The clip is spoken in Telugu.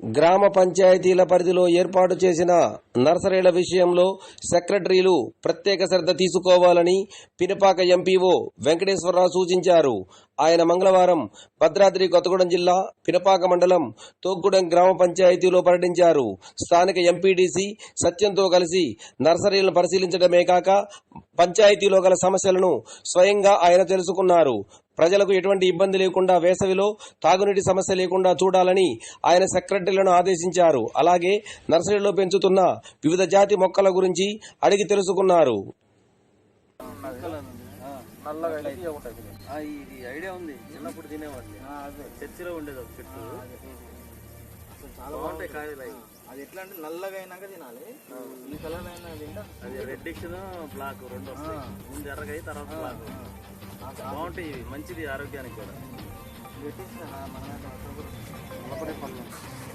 గ్రామ పంచాయతీల పరిధిలో ఏర్పాటు చేసిన నర్సరీల విషయంలో సెక్రటరీలు ప్రత్యేక శ్రద్ధ తీసుకోవాలని పినపాక ఎంపీఓ వెంకటేశ్వరరావు సూచించారు. ఆయన మంగళవారం భద్రాద్రి కొత్తగూడెం జిల్లా పినపాక మండలం తోగ్గూడెం గ్రామ పంచాయతీలో పర్యటించారు. స్థానిక ఎంపీడీసీ సత్యంతో కలిసి నర్సరీలను పరిశీలించడమే కాక పంచాయతీలో గల సమస్యలను స్వయంగా ఆయన తెలుసుకున్నారు. ప్రజలకు ఎటువంటి ఇబ్బంది లేకుండా వేసవిలో తాగునీటి సమస్య లేకుండా చూడాలని ఆయన సెక్రటరీలను ఆదేశించారు. అలాగే నర్సరీలో పెంచుతున్న వివిధ జాతి మొక్కల గురించి అడిగి తెలుసుకున్నారు. ఇది ఐడియా ఉంది. చిన్నప్పుడు తినేవాడిని. చర్చిలో ఉండేది ఒక చెట్టు. అసలు చాలా బాగుంటాయి కాయలు. అది ఎట్లా అంటే నల్లగా అయినాక తినాలి. ఈ కలర్ అయినా తింటా. అది రెడ్డిష్ బ్లాక్ రెండు ముందు ఎర్రగా తర్వాత బ్లాక్ బాగుంటాయి మంచిది ఆరోగ్యానికి కూడా. పెట్టేసిన మన